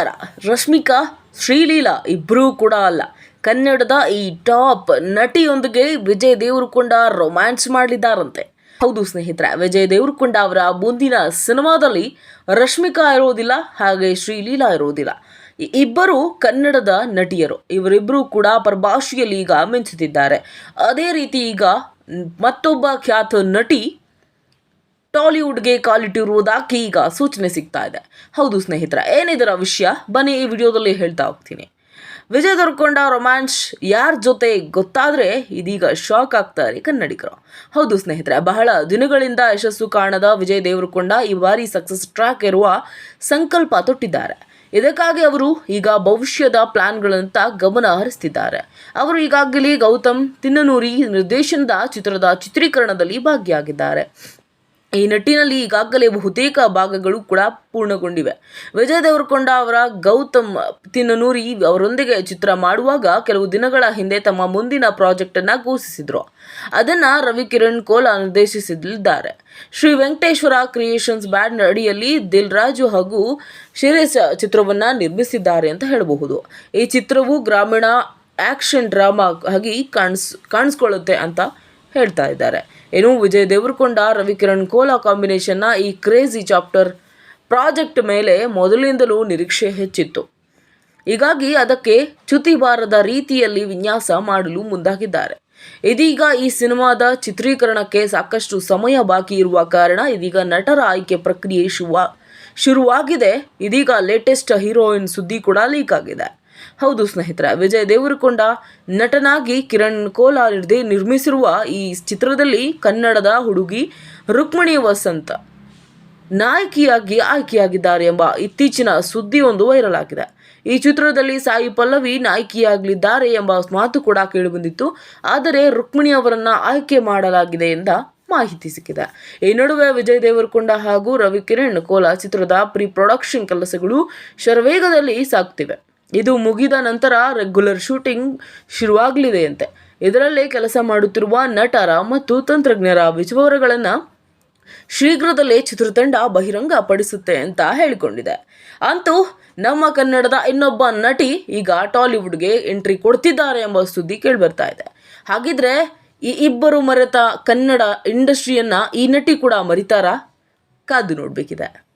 ನಮಸ್ಕಾರ ರಶ್ಮಿಕಾ, ಶ್ರೀಲೀಲಾ ಇಬ್ಬರೂ ಕೂಡ ಅಲ್ಲ. ಕನ್ನಡದ ಈ ಟಾಪ್ ನಟಿಯೊಂದಿಗೆ ವಿಜಯ್ ದೇವರಕೊಂಡ ರೊಮ್ಯಾನ್ಸ್ ಮಾಡಲಿದ್ದಾರಂತೆ. ಹೌದು ಸ್ನೇಹಿತರೆ, ವಿಜಯ್ ದೇವರಕೊಂಡ ಅವರ ಮುಂದಿನ ಸಿನಿಮಾದಲ್ಲಿ ರಶ್ಮಿಕಾ ಇರೋದಿಲ್ಲ, ಹಾಗೆ ಶ್ರೀಲೀಲಾ ಇರೋದಿಲ್ಲ. ಇಬ್ಬರು ಕನ್ನಡದ ನಟಿಯರು. ಇವರಿಬ್ಬರೂ ಕೂಡ ಪರಭಾಷೆಯಲ್ಲಿ ಈಗ ಮಿಂಚುತ್ತಿದ್ದಾರೆ. ಅದೇ ರೀತಿ ಈಗ ಮತ್ತೊಬ್ಬ ಖ್ಯಾತ ನಟಿ ಟಾಲಿವುಡ್ಗೆ ಕಾಲಿಟ್ಟಿರುವುದಾಗಿ ಈಗ ಸೂಚನೆ ಸಿಗ್ತಾ ಇದೆ. ಹೌದು ಸ್ನೇಹಿತರ, ಏನಿದರ ವಿಷಯ? ಬನ್ನಿ ಈ ವಿಡಿಯೋದಲ್ಲಿ ಹೇಳ್ತಾ ಹೋಗ್ತೀನಿ. ವಿಜಯ್ ದೊರ್ಕೊಂಡ ರೊಮ್ಯಾನ್ಸ್ ಯಾರ ಜೊತೆ ಗೊತ್ತಾದರೆ ಇದೀಗ ಶಾಕ್ ಆಗ್ತಾರೆ ಕನ್ನಡಿಗರು. ಹೌದು ಸ್ನೇಹಿತರೆ, ಬಹಳ ದಿನಗಳಿಂದ ಯಶಸ್ಸು ಕಾಣದ ವಿಜಯ್ ದೇವರಕೊಂಡ ಈ ಬಾರಿ ಸಕ್ಸಸ್ ಟ್ರ್ಯಾಕ್ ಇರುವ ಸಂಕಲ್ಪ ತೊಟ್ಟಿದ್ದಾರೆ. ಇದಕ್ಕಾಗಿ ಅವರು ಈಗ ಭವಿಷ್ಯದ ಪ್ಲಾನ್ಗಳಂತ ಗಮನ ಹರಿಸ್ತಿದ್ದಾರೆ. ಅವರು ಈಗಾಗಲೇ ಗೌತಮ್ ತಿನ್ನನೂರಿ ನಿರ್ದೇಶನದ ಚಿತ್ರದ ಚಿತ್ರೀಕರಣದಲ್ಲಿ ಭಾಗಿಯಾಗಿದ್ದಾರೆ. ಈ ನಿಟ್ಟಿನಲ್ಲಿ ಈಗಾಗಲೇ ಬಹುತೇಕ ಭಾಗಗಳು ಕೂಡ ಪೂರ್ಣಗೊಂಡಿವೆ. ವಿಜಯ್ ದೇವರಕೊಂಡ ಅವರ ಗೌತಮ್ ತಿನ್ನನೂರಿ ಅವರೊಂದಿಗೆ ಚಿತ್ರ ಮಾಡುವಾಗ ಕೆಲವು ದಿನಗಳ ಹಿಂದೆ ತಮ್ಮ ಮುಂದಿನ ಪ್ರಾಜೆಕ್ಟ್ ಅನ್ನ ಘೋಷಿಸಿದ್ರು. ಅದನ್ನ ರವಿಕಿರಣ್ ಕೋಲಾ ನಿರ್ದೇಶಿಸಲಿದ್ದಾರೆ ಶ್ರೀ ವೆಂಕಟೇಶ್ವರ ಕ್ರಿಯೇಷನ್ಸ್ ಬ್ಯಾಡ್ ಅಡಿಯಲ್ಲಿ ದಿಲ್ ರಾಜು ಹಾಗೂ ಶಿರೇಶ್ ಚಿತ್ರವನ್ನ ನಿರ್ಮಿಸಿದ್ದಾರೆ ಅಂತ ಹೇಳಬಹುದು. ಈ ಚಿತ್ರವು ಗ್ರಾಮೀಣ ಆಕ್ಷನ್ ಡ್ರಾಮಾ ಆಗಿ ಕಾಣಿಸ್, ಕಾಣಿಸ್ಕೊಳ್ಳುತ್ತೆ ಅಂತ ಹೇಳ್ತಾ ಇದ್ದಾರೆ. ಏನು ವಿಜಯ್ ದೇವರಕೊಂಡ, ರವಿಕಿರಣ್ ಕೋಲಾ ಕಾಂಬಿನೇಷನ್ನ ಈ ಕ್ರೇಜಿ ಚಾಪ್ಟರ್ ಪ್ರಾಜೆಕ್ಟ್ ಮೇಲೆ ಮೊದಲಿಂದಲೂ ನಿರೀಕ್ಷೆ ಹೆಚ್ಚಿತ್ತು. ಹೀಗಾಗಿ ಅದಕ್ಕೆ ಚ್ಯುತಿ ಬಾರದ ರೀತಿಯಲ್ಲಿ ವಿನ್ಯಾಸ ಮಾಡಲು ಮುಂದಾಗಿದ್ದಾರೆ. ಇದೀಗ ಈ ಸಿನಿಮಾದ ಚಿತ್ರೀಕರಣಕ್ಕೆ ಸಾಕಷ್ಟು ಸಮಯ ಬಾಕಿ ಇರುವ ಕಾರಣ ಇದೀಗ ನಟರ ಆಯ್ಕೆ ಪ್ರಕ್ರಿಯೆ ಶುರುವ ಶುರುವಾಗಿದೆ. ಇದೀಗ ಲೇಟೆಸ್ಟ್ ಹೀರೋಯಿನ್ ಸುದ್ದಿ ಕೂಡ ಲೀಕ್ ಆಗಿದೆ. ಹೌದು ಸ್ನೇಹಿತರ, ವಿಜಯ್ ದೇವರಕೊಂಡ ನಟನಾಗಿ ಕಿರಣ್ ಕೋಲಾ ನಿರ್ದೇ ನಿರ್ಮಿಸಿರುವ ಈ ಚಿತ್ರದಲ್ಲಿ ಕನ್ನಡದ ಹುಡುಗಿ ರುಕ್ಮಿಣಿ ವಸಂತ ನಾಯಕಿಯಾಗಿ ಆಯ್ಕೆಯಾಗಿದ್ದಾರೆ ಎಂಬ ಇತ್ತೀಚಿನ ಸುದ್ದಿಯೊಂದು ವೈರಲ್ ಆಗಿದೆ. ಈ ಚಿತ್ರದಲ್ಲಿ ಸಾಯಿ ಪಲ್ಲವಿ ನಾಯಕಿಯಾಗಲಿದ್ದಾರೆ ಎಂಬ ಮಾತು ಕೂಡ ಕೇಳಿಬಂದಿತ್ತು. ಆದರೆ ರುಕ್ಮಿಣಿ ಅವರನ್ನ ಆಯ್ಕೆ ಮಾಡಲಾಗಿದೆ ಎಂದ ಮಾಹಿತಿ ಸಿಕ್ಕಿದೆ. ಈ ನಡುವೆ ವಿಜಯ್ ದೇವರಕೊಂಡ ಹಾಗೂ ರವಿಕಿರಣ್ ಕೋಲಾ ಚಿತ್ರದ ಪ್ರೀ ಪ್ರೊಡಕ್ಷನ್ ಕೆಲಸಗಳು ಶರವೇಗದಲ್ಲಿ ಸಾಗ್ತಿವೆ. ಇದು ಮುಗಿದ ನಂತರ ರೆಗ್ಯುಲರ್ ಶೂಟಿಂಗ್ ಶುರುವಾಗಲಿದೆಯಂತೆ. ಇದರಲ್ಲೇ ಕೆಲಸ ಮಾಡುತ್ತಿರುವ ನಟರ ಮತ್ತು ತಂತ್ರಜ್ಞರ ವಿಚಾರಗಳನ್ನು ಶೀಘ್ರದಲ್ಲೇ ಚಿತ್ರತಂಡ ಬಹಿರಂಗ ಪಡಿಸುತ್ತೆ ಅಂತ ಹೇಳಿಕೊಂಡಿದೆ. ಅಂತೂ ನಮ್ಮ ಕನ್ನಡದ ಇನ್ನೊಬ್ಬ ನಟಿ ಈಗ ಟಾಲಿವುಡ್ಗೆ ಎಂಟ್ರಿ ಕೊಡ್ತಿದ್ದಾರೆ ಎಂಬ ಸುದ್ದಿ ಕೇಳಿಬರ್ತಾ ಇದೆ. ಹಾಗಿದ್ರೆ ಈ ಇಬ್ಬರು ಮರೆತ ಕನ್ನಡ ಇಂಡಸ್ಟ್ರಿಯನ್ನ ಈ ನಟಿ ಕೂಡ ಮರಿತಾರಾ? ಕಾದು ನೋಡಬೇಕಿದೆ.